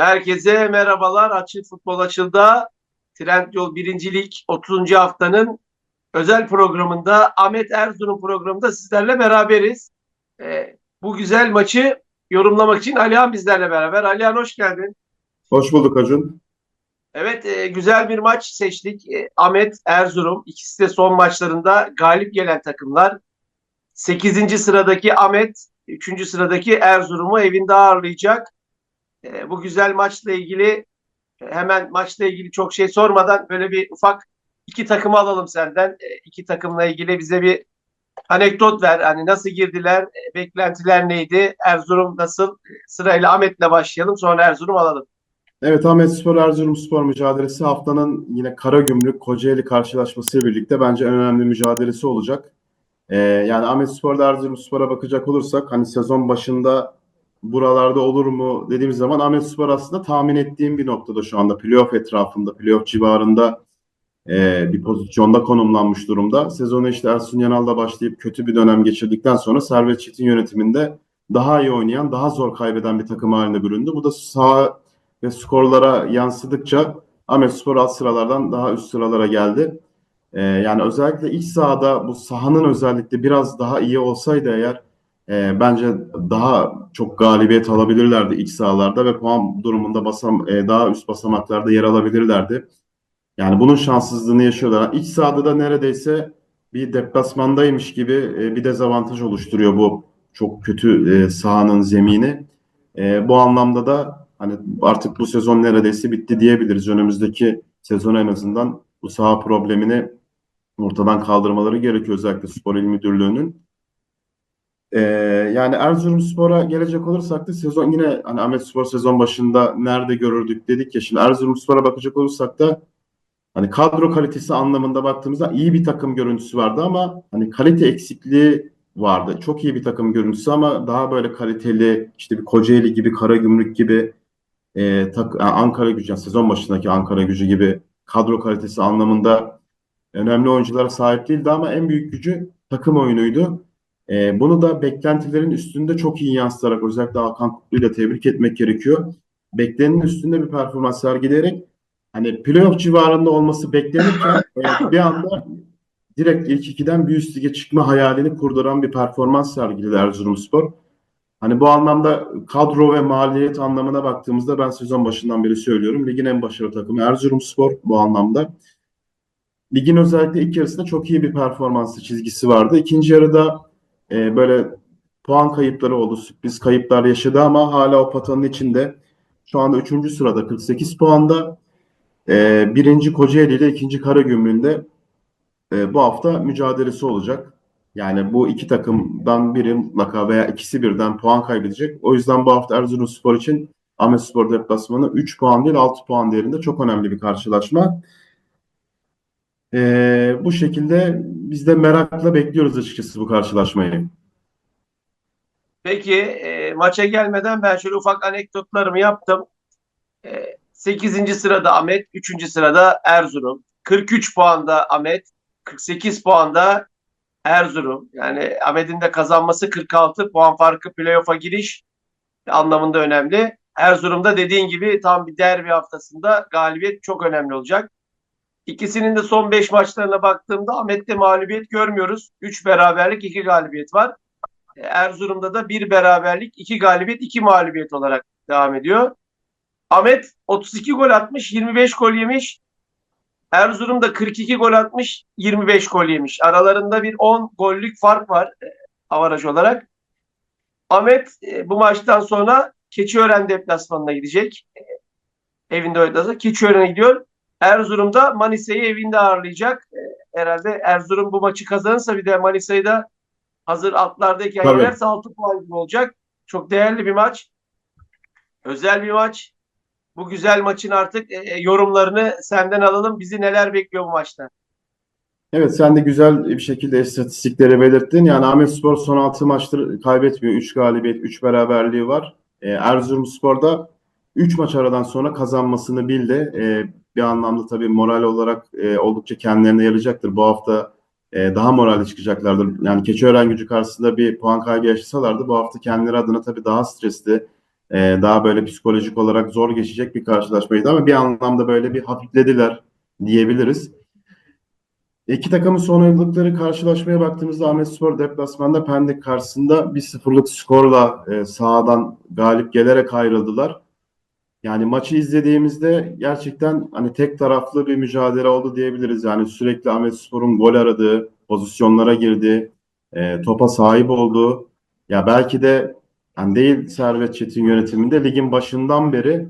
Herkese merhabalar. Açık Futbol Açıl'da Trendyol 1. Lig 30. haftanın özel programında Ahmet Erzurum programında sizlerle beraberiz. Ee, bu güzel maçı yorumlamak için Alihan bizlerle beraber. Alihan hoş geldin. Hoş bulduk Acun. Evet e, güzel bir maç seçtik. E, Ahmet Erzurum ikisi de son maçlarında galip gelen takımlar. 8. sıradaki Ahmet, 3. sıradaki Erzurum'u evinde ağırlayacak. E, bu güzel maçla ilgili e, hemen maçla ilgili çok şey sormadan böyle bir ufak iki takımı alalım senden. E, iki takımla ilgili bize bir anekdot ver. Hani nasıl girdiler, e, beklentiler neydi, Erzurum nasıl? Sırayla Ahmet'le başlayalım sonra Erzurum alalım. Evet Ahmet Spor Erzurumspor mücadelesi haftanın yine Karagümrük Kocaeli karşılaşması birlikte bence en önemli mücadelesi olacak. Ee, yani Ahmet Spor'da Erzurumspor'a bakacak olursak hani sezon başında buralarda olur mu dediğimiz zaman Ahmet Spor aslında tahmin ettiğim bir noktada şu anda playoff etrafında, playoff civarında e, bir pozisyonda konumlanmış durumda. Sezonu işte Ersun Yanal'da başlayıp kötü bir dönem geçirdikten sonra Servet Çetin yönetiminde daha iyi oynayan, daha zor kaybeden bir takım haline büründü. Bu da sağ ve skorlara yansıdıkça Ahmet Spor alt sıralardan daha üst sıralara geldi. Ee, yani özellikle iç sahada bu sahanın özellikle biraz daha iyi olsaydı eğer e, bence daha çok galibiyet alabilirlerdi iç sahalarda ve puan durumunda basam e, daha üst basamaklarda yer alabilirlerdi. Yani bunun şanssızlığını yaşıyorlar. İç sahada da neredeyse bir deplasmandaymış gibi e, bir dezavantaj oluşturuyor bu çok kötü e, sahanın zemini. E, bu anlamda da hani artık bu sezon neredeyse bitti diyebiliriz. Önümüzdeki sezon en azından bu saha problemini ortadan kaldırmaları gerekiyor özellikle Spor İl Müdürlüğü'nün. Ee, yani Erzurumspor'a gelecek olursak da sezon yine hani Ahmet Spor sezon başında nerede görürdük dedik ya şimdi Erzurumspor'a bakacak olursak da hani kadro kalitesi anlamında baktığımızda iyi bir takım görüntüsü vardı ama hani kalite eksikliği vardı. Çok iyi bir takım görüntüsü ama daha böyle kaliteli işte bir Kocaeli gibi Karagümrük gibi e, tak, Ankara gücü yani sezon başındaki Ankara gücü gibi kadro kalitesi anlamında önemli oyunculara sahip değildi ama en büyük gücü takım oyunuydu. E, bunu da beklentilerin üstünde çok iyi yansıtarak özellikle Hakan Kutlu'yu da tebrik etmek gerekiyor. Beklenenin üstünde bir performans sergileyerek hani playoff civarında olması beklenirken e, bir anda direkt ilk ikiden bir üst lige çıkma hayalini kurduran bir performans sergiledi Erzurumspor. Hani bu anlamda kadro ve maliyet anlamına baktığımızda ben sezon başından beri söylüyorum. Ligin en başarılı takımı Erzurumspor bu anlamda. Ligin özellikle ilk yarısında çok iyi bir performansı çizgisi vardı. İkinci yarıda e, böyle puan kayıpları oldu. Sürpriz kayıplar yaşadı ama hala o patanın içinde. Şu anda 3. sırada 48 puanda. E, birinci Kocaeli ile ikinci Karagümrük'ünde e, bu hafta mücadelesi olacak. Yani bu iki takımdan biri mutlaka veya ikisi birden puan kaybedecek. O yüzden bu hafta Erzurumspor için Ahmetspor deplasmanı 3 puan değil 6 puan değerinde çok önemli bir karşılaşma. Ee, bu şekilde biz de merakla bekliyoruz açıkçası bu karşılaşmayı. Peki e, maça gelmeden ben şöyle ufak anekdotlarımı yaptım. E, 8. sırada Ahmet, 3. sırada Erzurum. 43 puanda Ahmet, 48 puanda Erzurum. Yani Ahmet'in de kazanması 46 puan farkı playoff'a giriş anlamında önemli. Erzurum'da dediğin gibi tam bir derbi haftasında galibiyet çok önemli olacak. İkisinin de son 5 maçlarına baktığımda Ahmet'te mağlubiyet görmüyoruz. 3 beraberlik 2 galibiyet var. Erzurum'da da 1 beraberlik 2 galibiyet 2 mağlubiyet olarak devam ediyor. Ahmet 32 gol atmış 25 gol yemiş. Erzurum'da 42 gol atmış, 25 gol yemiş. Aralarında bir 10 gollük fark var e, avaraj olarak. Ahmet e, bu maçtan sonra Keçiören deplasmanına gidecek. E, evinde oynasa Keçiören'e gidiyor. Erzurum'da Manisa'yı evinde ağırlayacak. E, herhalde Erzurum bu maçı kazanırsa bir de Manisa'yı da hazır altlardayken Tabii. yenerse 6 puan gibi olacak. Çok değerli bir maç. Özel bir maç. Bu güzel maçın artık e, yorumlarını senden alalım. Bizi neler bekliyor bu maçta? Evet sen de güzel bir şekilde istatistikleri belirttin. Yani Ahmetspor son 6 maçtır kaybetmiyor. 3 galibiyet, 3 beraberliği var. Ee, Erzurumspor'da 3 maç aradan sonra kazanmasını bildi. Ee, bir anlamda tabii moral olarak e, oldukça kendilerine yarayacaktır. Bu hafta e, daha moralli çıkacaklardır. Yani Keçiören gücü karşısında bir puan kaybı yaşasalardı bu hafta kendileri adına tabii daha stresli, Ee, daha böyle psikolojik olarak zor geçecek bir karşılaşmaydı ama bir anlamda böyle bir hafiflediler diyebiliriz. İki takımın son oynadıkları karşılaşmaya baktığımızda Ahmetspor deplasmanda Pendik karşısında 1-0'lık skorla e, sahadan galip gelerek ayrıldılar. Yani maçı izlediğimizde gerçekten hani tek taraflı bir mücadele oldu diyebiliriz. Yani sürekli Ahmetspor'un gol aradığı, pozisyonlara girdi, e, topa sahip olduğu. Ya belki de yani değil Servet Çetin yönetiminde ligin başından beri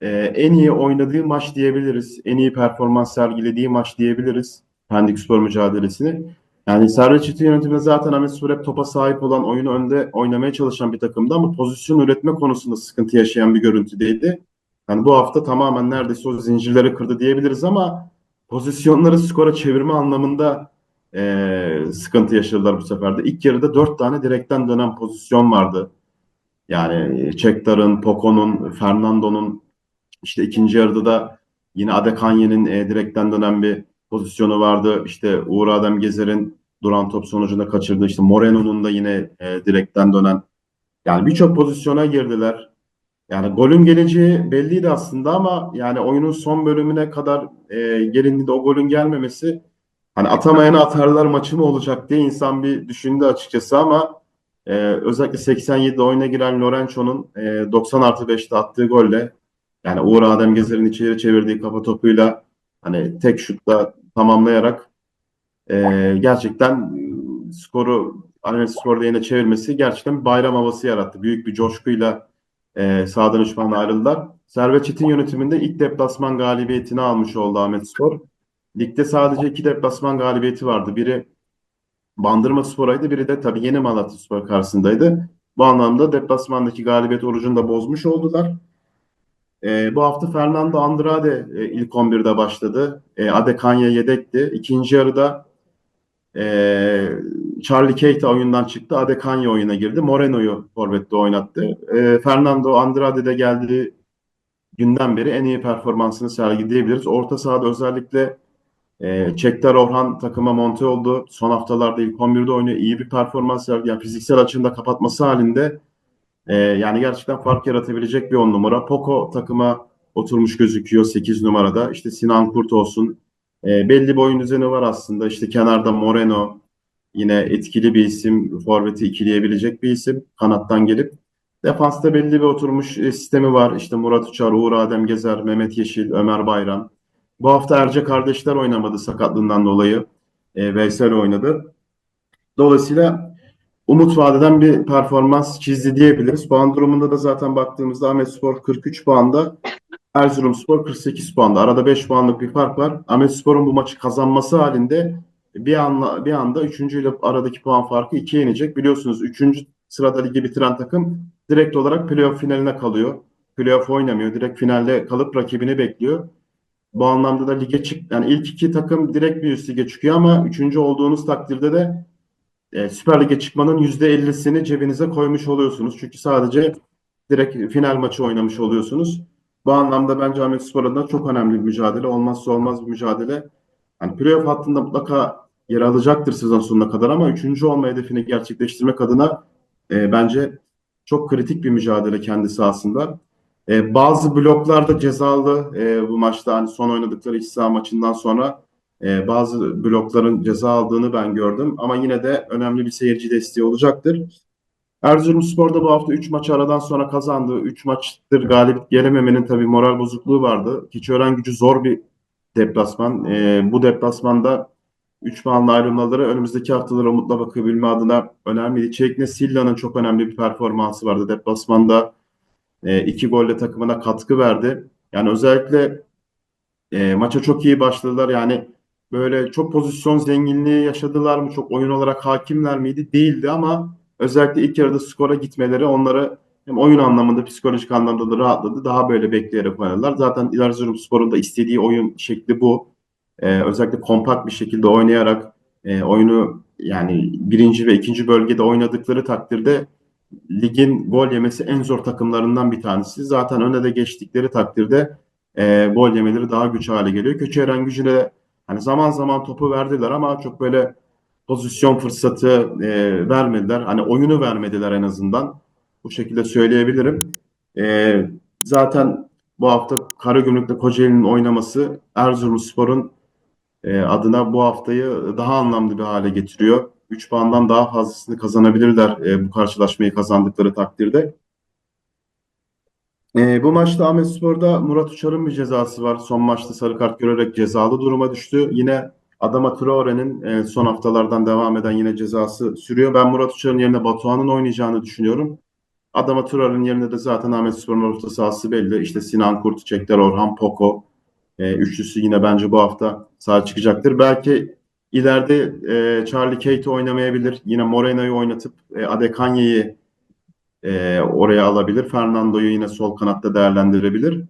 e, en iyi oynadığı maç diyebiliriz. En iyi performans sergilediği maç diyebiliriz. Pendik Spor mücadelesini. Yani Servet Çetin yönetiminde zaten Ahmetspor hep topa sahip olan, oyunu önde oynamaya çalışan bir takımdı ama pozisyon üretme konusunda sıkıntı yaşayan bir görüntüdeydi. Yani bu hafta tamamen neredeyse o zincirleri kırdı diyebiliriz ama pozisyonları skora çevirme anlamında e, sıkıntı yaşadılar bu sefer de. İlk yarıda dört tane direkten dönen pozisyon vardı. Yani Çektar'ın, Poco'nun, Fernando'nun işte ikinci yarıda da yine Adekanye'nin e, direkten dönen bir pozisyonu vardı. İşte Uğur Adem Gezer'in duran top sonucunda kaçırdığı işte Moreno'nun da yine e, direkten dönen yani birçok pozisyona girdiler. Yani golün geleceği belliydi aslında ama yani oyunun son bölümüne kadar e, gelindiğinde o golün gelmemesi hani atamayana atarlar maçı mı olacak diye insan bir düşündü açıkçası ama e, özellikle 87'de oyuna giren Lorenzo'nun e, 90 artı 5'te attığı golle yani Uğur Adem Gezer'in içeri çevirdiği kafa topuyla hani tek şutla tamamlayarak e, gerçekten skoru Ahmet Spor'da yine çevirmesi gerçekten bayram havası yarattı. Büyük bir coşkuyla e, sahadan 3 puanla ayrıldılar. Servet Çetin yönetiminde ilk deplasman galibiyetini almış oldu Ahmet Spor. Ligde sadece iki deplasman galibiyeti vardı. Biri Bandırma Spor'aydı, biri de tabii Yeni Malatya Spor karşısındaydı. Bu anlamda deplasmandaki galibiyet orucunu da bozmuş oldular. E, bu hafta Fernando Andrade e, ilk 11'de başladı. E, Adekanya yedekti. İkinci yarıda e, Charlie Keita oyundan çıktı. Adekanya oyuna girdi. Moreno'yu forvette oynattı. E, Fernando Andrade de geldiği günden beri en iyi performansını sergileyebiliriz. Orta sahada özellikle e, Çektar Orhan takıma monte oldu. Son haftalarda ilk 11'de oynuyor. İyi bir performans sergiledi. Yani fiziksel açında kapatması halinde ee, yani gerçekten fark yaratabilecek bir on numara. Poco takıma oturmuş gözüküyor 8 numarada. İşte Sinan Kurt olsun. Ee, belli bir oyun düzeni var aslında. İşte kenarda Moreno yine etkili bir isim. Forvet'i ikileyebilecek bir isim. Kanattan gelip. Defansta belli bir oturmuş e, sistemi var. İşte Murat Uçar, Uğur Adem Gezer, Mehmet Yeşil, Ömer Bayram. Bu hafta Erce kardeşler oynamadı sakatlığından dolayı. E, Veysel oynadı. Dolayısıyla umut vadeden bir performans çizdi diyebiliriz. Puan durumunda da zaten baktığımızda Ahmetspor 43 puanda, Erzurumspor 48 puanda. Arada 5 puanlık bir fark var. Ahmetspor'un bu maçı kazanması halinde bir anda bir anda 3. ile aradaki puan farkı 2'ye inecek. Biliyorsunuz 3. sırada ligi bitiren takım direkt olarak playoff finaline kalıyor. Playoff oynamıyor. Direkt finalde kalıp rakibini bekliyor. Bu anlamda da lige çık yani ilk iki takım direkt bir üst lige çıkıyor ama üçüncü olduğunuz takdirde de e, Süper Lig'e çıkmanın %50'sini cebinize koymuş oluyorsunuz. Çünkü sadece direkt final maçı oynamış oluyorsunuz. Bu anlamda bence Ahmet Spor adına çok önemli bir mücadele. Olmazsa olmaz bir mücadele. Yani playoff hattında mutlaka yer alacaktır sezon sonuna kadar ama üçüncü olma hedefini gerçekleştirmek adına e, bence çok kritik bir mücadele kendisi aslında. E, bazı bloklarda cezalı e, bu maçta hani son oynadıkları iç saha maçından sonra e, bazı blokların ceza aldığını ben gördüm ama yine de önemli bir seyirci desteği olacaktır. Erzurumspor'da bu hafta 3 maç aradan sonra kazandı. 3 maçtır galip gelememenin tabii moral bozukluğu vardı. Keçiören gücü zor bir deplasman. E, bu deplasmanda 3 puanla ayrılmaları önümüzdeki haftalara umutla bakabilme adına önemliydi. Çekne Silla'nın çok önemli bir performansı vardı. Deplasmanda e, iki golle takımına katkı verdi. Yani özellikle e, maça çok iyi başladılar. Yani böyle çok pozisyon zenginliği yaşadılar mı? Çok oyun olarak hakimler miydi? Değildi ama özellikle ilk yarıda skora gitmeleri onları hem oyun anlamında psikolojik anlamda da rahatladı. Daha böyle bekleyerek oynadılar. Zaten Erzurumspor'un da istediği oyun şekli bu. Ee, özellikle kompakt bir şekilde oynayarak e, oyunu yani birinci ve ikinci bölgede oynadıkları takdirde ligin gol yemesi en zor takımlarından bir tanesi. Zaten öne de geçtikleri takdirde e, gol yemeleri daha güç hale geliyor. Köçeren gücüne hani zaman zaman topu verdiler ama çok böyle pozisyon fırsatı e, vermediler. Hani oyunu vermediler en azından. Bu şekilde söyleyebilirim. Ee, zaten bu hafta Karagümrük'le Kocaeli'nin oynaması Erzurumspor'un e, adına bu haftayı daha anlamlı bir hale getiriyor. 3 puandan daha fazlasını kazanabilirler e, bu karşılaşmayı kazandıkları takdirde. E, bu maçta Ahmetspor'da Murat Uçar'ın bir cezası var. Son maçta sarı kart görerek cezalı duruma düştü. Yine Adama Traore'nin e, son haftalardan devam eden yine cezası sürüyor. Ben Murat Uçar'ın yerine Batuhan'ın oynayacağını düşünüyorum. Adama Traore'nin yerine de zaten Ahmetspor'un orta sahası belli. İşte Sinan Kurt, Çekler Orhan, Poko. E, üçlüsü yine bence bu hafta sahaya çıkacaktır. Belki ileride e, Charlie Kate oynamayabilir. Yine Moreno'yu oynatıp e, Adekanya'yı e, oraya alabilir. Fernando'yu yine sol kanatta değerlendirebilir.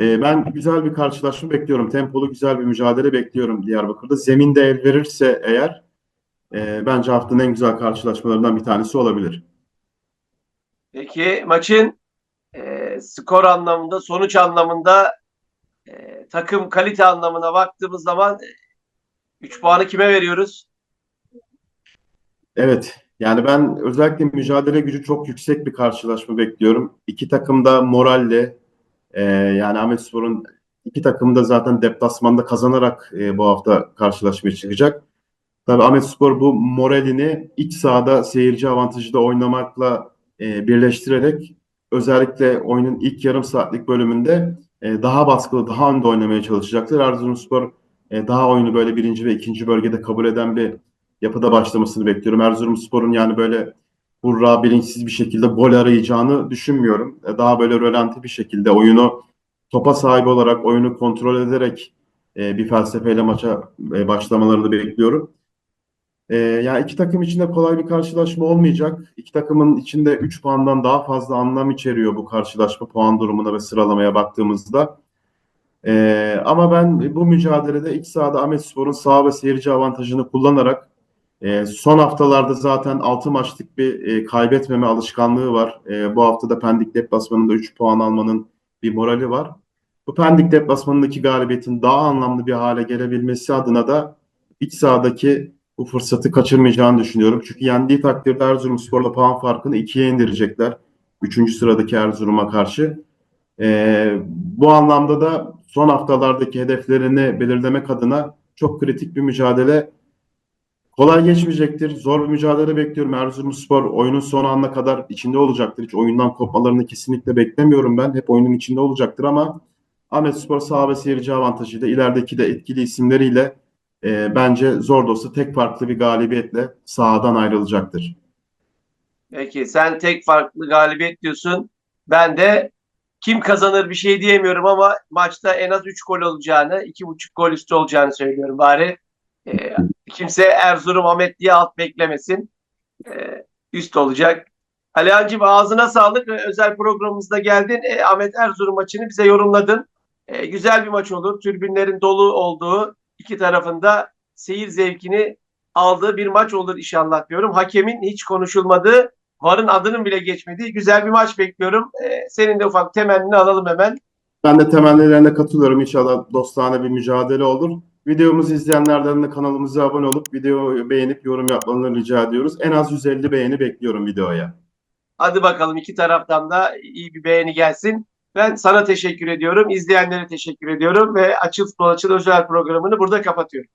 E, ben güzel bir karşılaşma bekliyorum. Tempolu güzel bir mücadele bekliyorum Diyarbakır'da. Zeminde el verirse eğer e, bence haftanın en güzel karşılaşmalarından bir tanesi olabilir. Peki maçın e, skor anlamında, sonuç anlamında, e, takım kalite anlamına baktığımız zaman 3 puanı kime veriyoruz? Evet, yani ben özellikle mücadele gücü çok yüksek bir karşılaşma bekliyorum. İki takım da moralle, e, yani Ahmetspor'un iki takım da zaten deplasmanda kazanarak e, bu hafta karşılaşmaya çıkacak. Tabii Ahmetspor bu moralini iç sahada seyirci avantajı da oynamakla e, birleştirerek özellikle oyunun ilk yarım saatlik bölümünde e, daha baskılı, daha önde oynamaya çalışacaktır. Erzurumspor e, daha oyunu böyle birinci ve ikinci bölgede kabul eden bir yapıda başlamasını bekliyorum. Erzurumspor'un yani böyle hurra bilinçsiz bir şekilde gol arayacağını düşünmüyorum. E, Daha böyle rölanti bir şekilde oyunu topa sahip olarak, oyunu kontrol ederek e, bir felsefeyle maça e, başlamalarını bekliyorum. E, yani iki takım için de kolay bir karşılaşma olmayacak. İki takımın içinde 3 puandan daha fazla anlam içeriyor bu karşılaşma puan durumuna ve sıralamaya baktığımızda. E, ama ben bu mücadelede iç sahada Ahmetspor'un sağ ve seyirci avantajını kullanarak e, son haftalarda zaten 6 maçlık bir e, kaybetmeme alışkanlığı var. E, bu hafta da Pendik deplasmanında 3 puan almanın bir morali var. Bu Pendik deplasmanındaki galibiyetin daha anlamlı bir hale gelebilmesi adına da iç sahadaki bu fırsatı kaçırmayacağını düşünüyorum. Çünkü yendiği takdirde Erzurumspor'la puan farkını ikiye indirecekler. Üçüncü sıradaki Erzurum'a karşı. E, bu anlamda da son haftalardaki hedeflerini belirlemek adına çok kritik bir mücadele Kolay geçmeyecektir. Zor bir mücadele bekliyorum. Erzurumspor oyunun son anına kadar içinde olacaktır. Hiç oyundan kopmalarını kesinlikle beklemiyorum ben. Hep oyunun içinde olacaktır ama Ahmetspor saha ve seyirci avantajıyla ilerideki de etkili isimleriyle e, bence zor da olsa tek farklı bir galibiyetle sahadan ayrılacaktır. Peki sen tek farklı galibiyet diyorsun. Ben de kim kazanır bir şey diyemiyorum ama maçta en az 3 gol olacağını, 2,5 gol üstü olacağını söylüyorum bari. Ee, kimse Erzurum Ahmet diye alt beklemesin. Ee, üst olacak. Alihan'cığım ağzına sağlık. Özel programımızda geldin. Ee, Ahmet Erzurum maçını bize yorumladın. Ee, güzel bir maç olur. Tribünlerin dolu olduğu iki tarafında seyir zevkini aldığı bir maç olur inşallah diyorum. Hakemin hiç konuşulmadığı, VAR'ın adının bile geçmediği güzel bir maç bekliyorum. Ee, senin de ufak temennini alalım hemen. Ben de temennilerine katılıyorum. İnşallah dostane bir mücadele olur. Videomuzu izleyenlerden de kanalımıza abone olup videoyu beğenip yorum yapmalarını rica ediyoruz. En az 150 beğeni bekliyorum videoya. Hadi bakalım iki taraftan da iyi bir beğeni gelsin. Ben sana teşekkür ediyorum. İzleyenlere teşekkür ediyorum ve Açıl Futbol Açıl özel programını burada kapatıyorum.